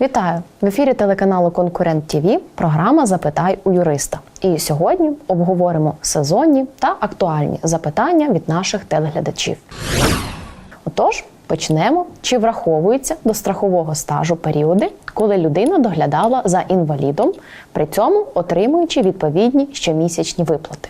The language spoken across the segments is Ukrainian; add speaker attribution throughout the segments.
Speaker 1: Вітаю в ефірі телеканалу Конкурент ТІВІ. Програма Запитай у юриста. І сьогодні обговоримо сезонні та актуальні запитання від наших телеглядачів. Отож, почнемо. Чи враховується до страхового стажу періоди, коли людина доглядала за інвалідом, при цьому отримуючи відповідні щомісячні виплати?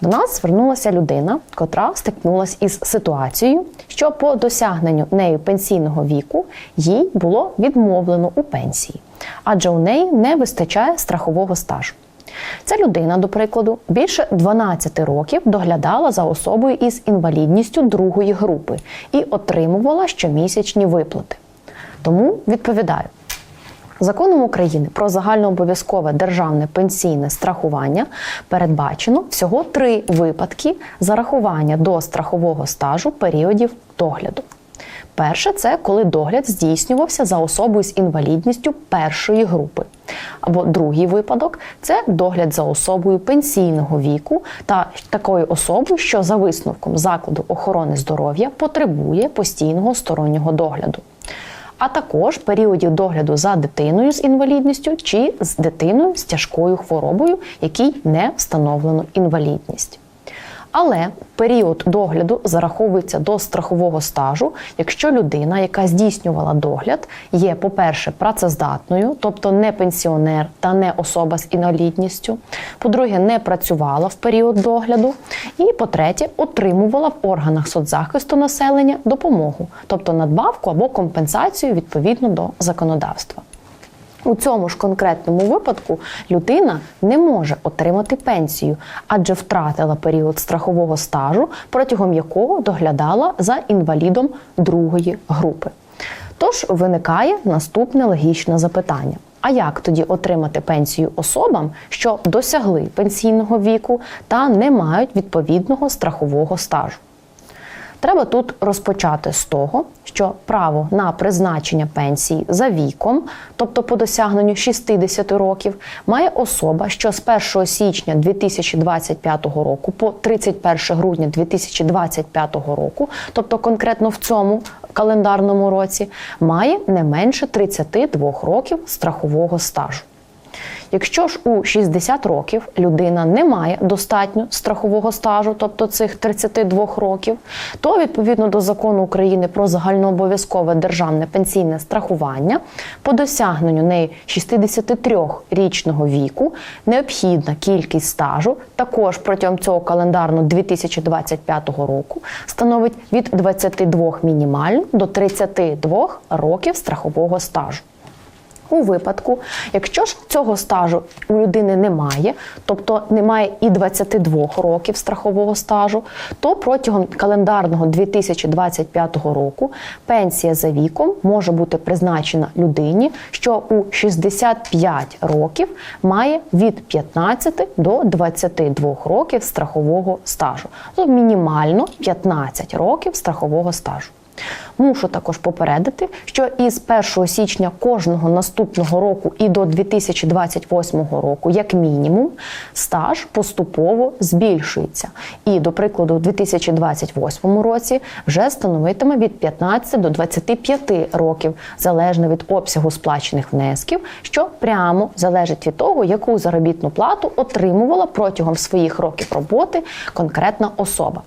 Speaker 1: До нас звернулася людина, котра стикнулася із ситуацією, що по досягненню нею пенсійного віку їй було відмовлено у пенсії, адже у неї не вистачає страхового стажу. Ця людина, до прикладу, більше 12 років доглядала за особою із інвалідністю другої групи і отримувала щомісячні виплати. Тому відповідаю. Законом України про загальнообов'язкове державне пенсійне страхування передбачено всього три випадки зарахування до страхового стажу періодів догляду. Перше це коли догляд здійснювався за особою з інвалідністю першої групи. Або другий випадок це догляд за особою пенсійного віку та такою особою, що за висновком закладу охорони здоров'я потребує постійного стороннього догляду а також періодів догляду за дитиною з інвалідністю чи з дитиною з тяжкою хворобою, якій не встановлено інвалідність. Але період догляду зараховується до страхового стажу, якщо людина, яка здійснювала догляд, є, по-перше, працездатною, тобто не пенсіонер та не особа з інвалідністю. По-друге, не працювала в період догляду. І по-третє, отримувала в органах соцзахисту населення допомогу, тобто надбавку або компенсацію відповідно до законодавства. У цьому ж конкретному випадку людина не може отримати пенсію, адже втратила період страхового стажу, протягом якого доглядала за інвалідом другої групи. Тож виникає наступне логічне запитання: а як тоді отримати пенсію особам, що досягли пенсійного віку та не мають відповідного страхового стажу? Треба тут розпочати з того, що право на призначення пенсії за віком, тобто по досягненню 60 років, має особа, що з 1 січня 2025 року по 31 грудня 2025 року, тобто конкретно в цьому календарному році, має не менше 32 років страхового стажу. Якщо ж у 60 років людина не має достатньо страхового стажу, тобто цих 32 років, то відповідно до закону України про загальнообов'язкове державне пенсійне страхування по досягненню неї 63-річного віку необхідна кількість стажу також протягом цього календарного 2025 року становить від 22 мінімально до 32 років страхового стажу. У випадку, якщо ж цього стажу у людини немає, тобто немає і 22 років страхового стажу, то протягом календарного 2025 року пенсія за віком може бути призначена людині, що у 65 років має від 15 до 22 років страхового стажу, тобто мінімально 15 років страхового стажу. Мушу також попередити, що із 1 січня кожного наступного року і до 2028 року, як мінімум, стаж поступово збільшується. І, до прикладу, у 2028 році вже становитиме від 15 до 25 років, залежно від обсягу сплачених внесків, що прямо залежить від того, яку заробітну плату отримувала протягом своїх років роботи конкретна особа.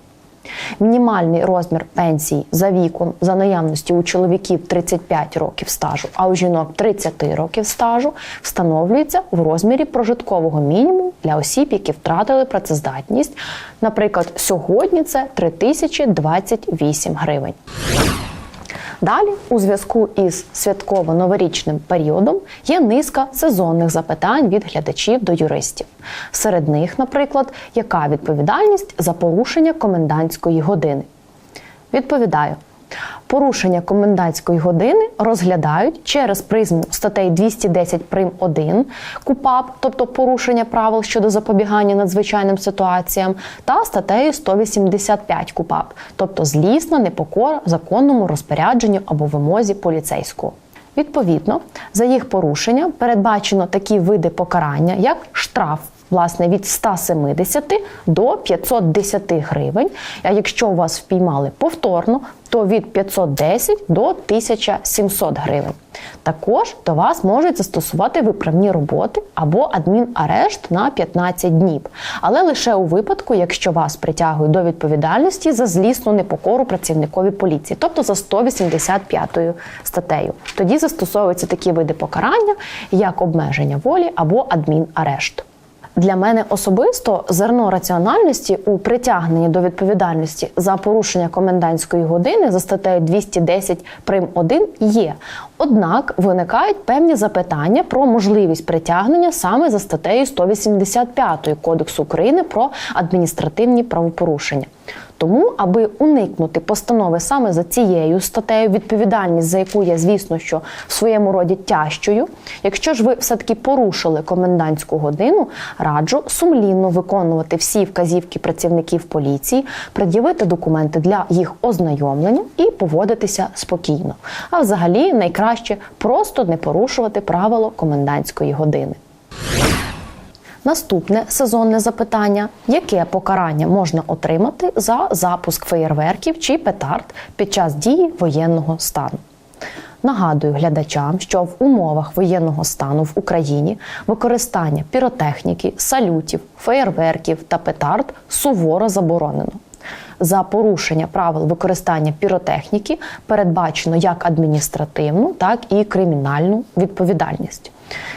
Speaker 1: Мінімальний розмір пенсії за віком за наявності у чоловіків 35 років стажу, а у жінок 30 років стажу встановлюється в розмірі прожиткового мінімуму для осіб, які втратили працездатність. Наприклад, сьогодні це 3028 гривень. Далі, у зв'язку із святково-новорічним періодом, є низка сезонних запитань від глядачів до юристів. Серед них, наприклад, яка відповідальність за порушення комендантської години? Відповідаю. Порушення комендантської години розглядають через призму статей 210 прим 1 КУПАП, тобто порушення правил щодо запобігання надзвичайним ситуаціям, та статтею 185 КУПАП, тобто злісна непокора законному розпорядженню або вимозі поліцейського. Відповідно, за їх порушення передбачено такі види покарання, як штраф Власне, від 170 до 510 гривень. А якщо вас впіймали повторно, то від 510 до 1700 гривень. Також до вас можуть застосувати виправні роботи або адмінарешт на 15 днів, але лише у випадку, якщо вас притягують до відповідальності за злісну непокору працівникові поліції, тобто за 185 статтею. Тоді застосовуються такі види покарання, як обмеження волі або адмінарешт. Для мене особисто зерно раціональності у притягненні до відповідальності за порушення комендантської години за статтею 210 прим 1 є. Однак виникають певні запитання про можливість притягнення саме за статтею 185 Кодексу України про адміністративні правопорушення. Тому, аби уникнути постанови саме за цією статтею, відповідальність за яку є, звісно, що в своєму роді тяжчою, якщо ж ви все-таки порушили комендантську годину, раджу сумлінно виконувати всі вказівки працівників поліції, пред'явити документи для їх ознайомлення і поводитися спокійно. А взагалі найкраще просто не порушувати правило комендантської години. Наступне сезонне запитання: яке покарання можна отримати за запуск феєрверків чи петард під час дії воєнного стану? Нагадую глядачам, що в умовах воєнного стану в Україні використання піротехніки, салютів, феєрверків та петард суворо заборонено. За порушення правил використання піротехніки передбачено як адміністративну, так і кримінальну відповідальність.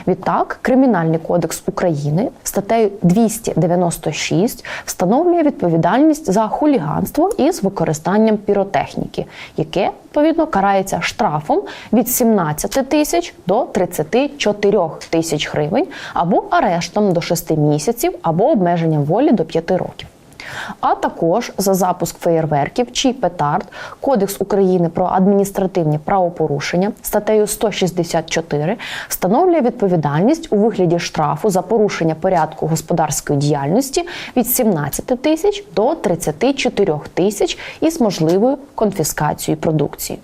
Speaker 1: Відтак, Кримінальний кодекс України статтею 296 встановлює відповідальність за хуліганство із використанням піротехніки, яке відповідно карається штрафом від 17 тисяч до 34 тисяч гривень або арештом до 6 місяців, або обмеженням волі до 5 років. А також за запуск феєрверків чи петард Кодекс України про адміністративні правопорушення статтею 164 встановлює відповідальність у вигляді штрафу за порушення порядку господарської діяльності від 17 тисяч до 34 тисяч із можливою конфіскацією продукції.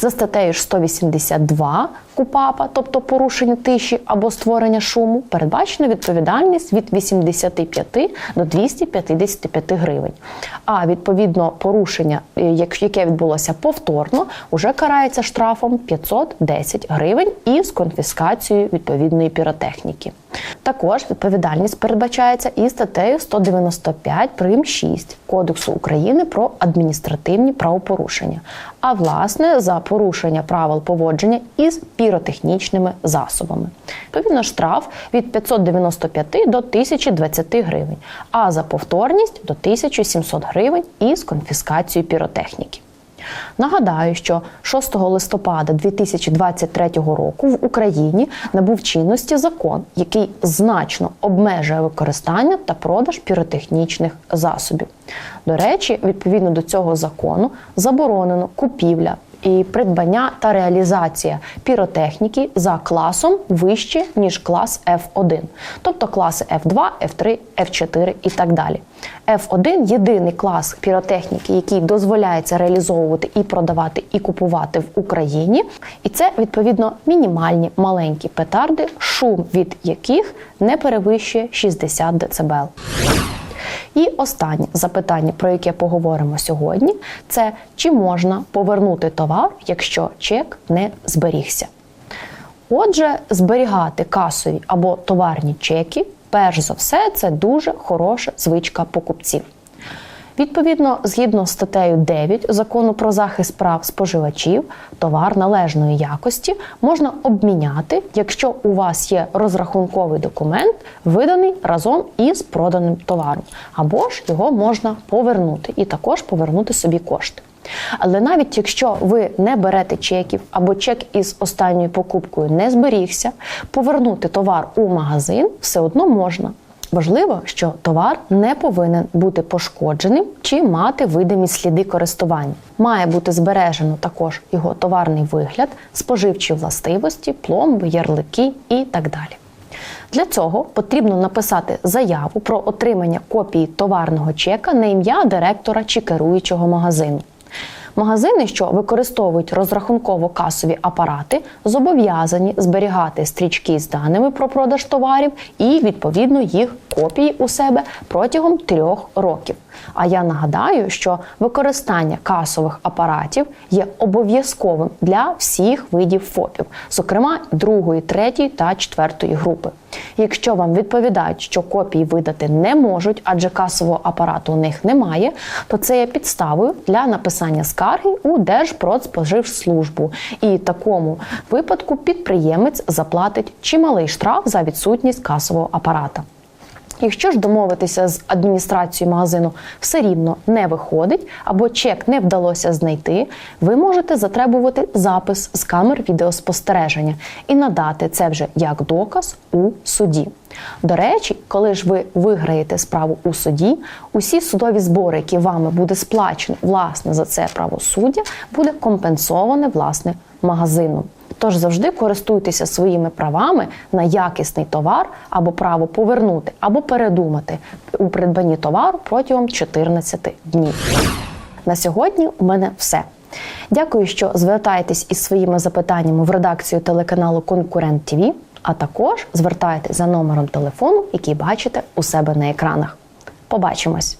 Speaker 1: За статтею 182 КУПАПа, тобто порушення тиші або створення шуму, передбачена відповідальність від 85 до 255 гривень. А відповідно порушення, е, яке відбулося повторно, уже карається штрафом 510 гривень і з конфіскацією відповідної піротехніки. Також відповідальність передбачається і статтею 195 прим 6 Кодексу України про адміністративні правопорушення, а власне за порушення правил поводження із піротехнічними засобами. Відповідно, штраф від 595 до 1020 гривень, а за повторність до 1700 гривень із конфіскацією піротехніки. Нагадаю, що 6 листопада 2023 року в Україні набув чинності закон, який значно обмежує використання та продаж піротехнічних засобів. До речі, відповідно до цього закону заборонено купівля. І придбання та реалізація піротехніки за класом вище ніж клас F1, тобто класи F2, F3, F4 і так далі. F1 – єдиний клас піротехніки, який дозволяється реалізовувати і продавати і купувати в Україні. І це відповідно мінімальні маленькі петарди, шум від яких не перевищує 60 дБ. І останнє запитання, про яке поговоримо сьогодні, це чи можна повернути товар, якщо чек не зберігся. Отже, зберігати касові або товарні чеки, перш за все, це дуже хороша звичка покупців. Відповідно, згідно з статтею 9 закону про захист прав споживачів, товар належної якості можна обміняти, якщо у вас є розрахунковий документ, виданий разом із проданим товаром, або ж його можна повернути і також повернути собі кошти. Але навіть якщо ви не берете чеків або чек із останньою покупкою не зберігся, повернути товар у магазин все одно можна. Важливо, що товар не повинен бути пошкодженим чи мати видимі сліди користування. Має бути збережено також його товарний вигляд, споживчі властивості, пломби, ярлики і так далі. Для цього потрібно написати заяву про отримання копії товарного чека на ім'я директора чи керуючого магазину. Магазини, що використовують розрахунково-касові апарати, зобов'язані зберігати стрічки з даними про продаж товарів і відповідно їх копії у себе протягом трьох років. А я нагадаю, що використання касових апаратів є обов'язковим для всіх видів ФОПів, зокрема другої, третьої та четвертої групи. Якщо вам відповідають, що копії видати не можуть, адже касового апарату у них немає, то це є підставою для написання скарги у Держпродспоживслужбу. І такому випадку підприємець заплатить чималий штраф за відсутність касового апарата. Якщо ж домовитися з адміністрацією магазину все рівно не виходить або чек не вдалося знайти, ви можете затребувати запис з камер відеоспостереження і надати це вже як доказ у суді. До речі, коли ж ви виграєте справу у суді, усі судові збори, які вами буде сплачено власне за це правосуддя, буде компенсоване власне магазином. Тож завжди користуйтеся своїми правами на якісний товар або право повернути, або передумати у придбанні товару протягом 14 днів. На сьогодні у мене все. Дякую, що звертаєтесь із своїми запитаннями в редакцію телеканалу Конкурент ТВ, а також звертайтесь за номером телефону, який бачите у себе на екранах. Побачимось!